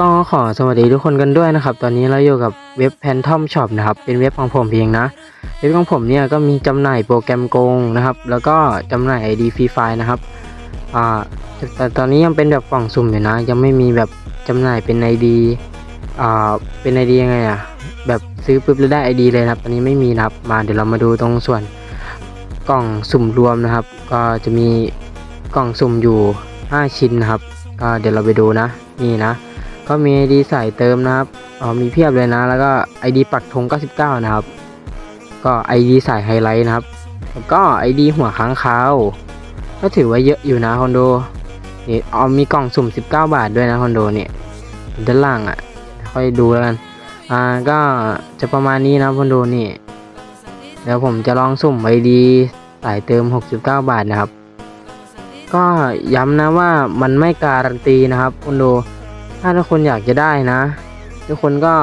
ก็ขอสวัสดีทุกคนกันด้วยนะครับ ตอนนี้เราอยู่กับเว็บ Phantom Shop นะครับ เป็นเว็บของผมเองนะ เว็บของผมเนี่ยก็มีจำหน่ายโปรแกรมโกงนะครับ แล้วก็จำหน่าย ID ฟรีไฟล์นะครับ อ่าแต่แต่ตอนนี้ยังเป็นแบบกล่องสุ่มอยู่นะ ยังไม่มีแบบจำหน่ายเป็น ID อ่า เป็น ID ยังไงอะแบบซื้อปุ๊บแล้วได้ ID เลยนะครับ ตอนนี้ไม่มีนะครับ มาเดี๋ยวเรามาดูตรงส่วนกล่องสุ่มรวมนะครับ ก็จะมีกล่องสุ่มอยู่ 5 ชิ้นนะครับ ก็เดี๋ยวเราไปดูนะ นี่นะ ก็มี ID ใส่เติมนะครับอ๋อมีเพียบเลยนะ แล้วก็ ID ปักธง99 นะครับ ก็ ID ใส่ไฮไลท์นะครับ แล้วก็ ID หัวค้างคาวก็ถือว่าเยอะอยู่นะคอนโดนี่อ๋อมีกล่องสุ่ม 19 บาทด้วยนะคอนโดเนี่ยด้านล่างอะ่ะ ค่อยดูแล้วกัน อ่าก็จะประมาณนี้นะคอนโดนี่เดี๋ยวผมจะลองสุ่ม ID สายเติม 69 บาทนะครับ ก็ย้ำนะว่ามันไม่การันตีนะครับคอนโด ถ้าทุกคนอยากจะได้นะ ทุกคนก็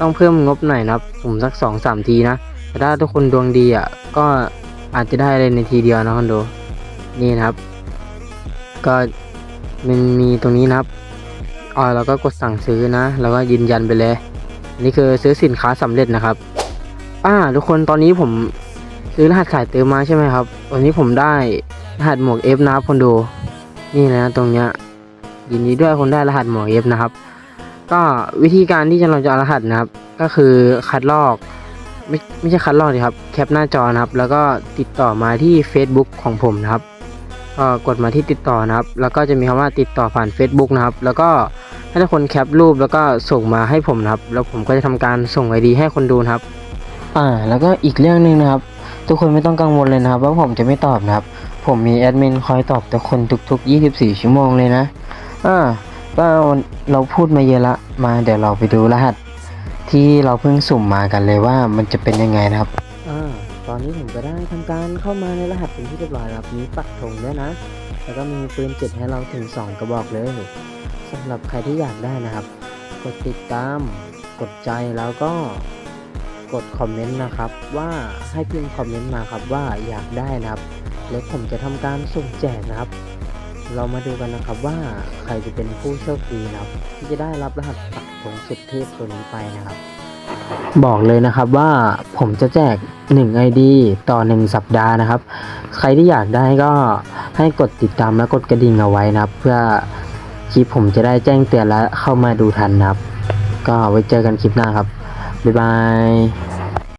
ต้องเพิ่มงบหน่อยนะครับสุ่มสักสองสามทีนะแต่ถ้าทุกคนดวงดีอะก็อาจจะได้เลยในทีเดียวนะคอนโดนี่นะครับ ก็มันมีตรงนี้นะครับอ๋อเราก็กดสั่งซื้อนะ แล้วก็ยืนยันไปเลยนนี้คือซื้อสินค้าสำเร็จนะครับ อ่า ทุกคนตอนนี้ผมซื้อรหัสสายเติมมาใช่ไหมครับ วันนี้ผมได้รหัสหมวก F นะครับคอนโดนี่นะตรงเนี้ย ยินดีด้วยคนได้รหัสหมวก F นะครับ ก็วิธีการที่จะเราจะเอารหัสนะครับ ก็คือคัดลอกไม่ไม่ใช่คัดลอกดิครับ แคปหน้าจอนะครับ แล้วก็ติดต่อมาที่ Facebook ของผมนะครับก็กดมาที่ติดต่อนะครับ แล้วก็จะมีคำว่าติดต่อผ่าน Facebook นะครับ แล้วก็ให้ทุกคนแคปรูปแล้วก็ส่งมาให้ผมนะครับ แล้วผมก็จะทำการส่งไอดีให้คนดูนะครับ อ่า แล้วก็อีกเรื่องหนึ่งนะครับ ทุกคนไม่ต้องกังวลเลยนะครับ ว่าผมจะไม่ตอบนะครับ ผมมีแอดมินคอยตอบทุกคนทุกๆ 24 ชั่วโมงเลยนะ อ่าก็เราพูดมาเยอะละมาเดี๋ยวเราไปดูรหัส ที่เราเพิ่งสุ่มมากันเลยว่ามันจะเป็นยังไงนะครับอ่าตอนนี้ผมก็ได้ทำการเข้ามาในรหัสเป็นที่เรียบร้อยแล้วครับมีปักธงด้วยนะ แล้วก็มีปืนเจ็ดให้เราถึง 2 กระบอกเลยสำหรับใครที่อยากได้นะครับ กดติดตาม กดใจแล้วก็กดคอมเมนต์นะครับ ว่าให้พิมพ์คอมเมนต์มาครับว่าอยากได้นะครับ แล้วผมจะทำการสุ่มแจกนะครับ เรามาดูกันนะครับว่าใครจะเป็นผู้โชคดีนะครับที่จะได้รับรหัสปักธงสุดเทพตัวนี้ไปนะครับ บอกเลยนะครับว่าผมจะแจก1 ID ต่อ 1 สัปดาห์นะครับ ใครที่อยากได้ก็ให้กดติดตามและกดกระดิ่งเอาไว้นะครับ เพื่อคลิปผมจะได้แจ้งเตือนและเข้ามาดูทันนะครับ ก็ไว้เจอกันคลิปหน้าครับบ๊ายบาย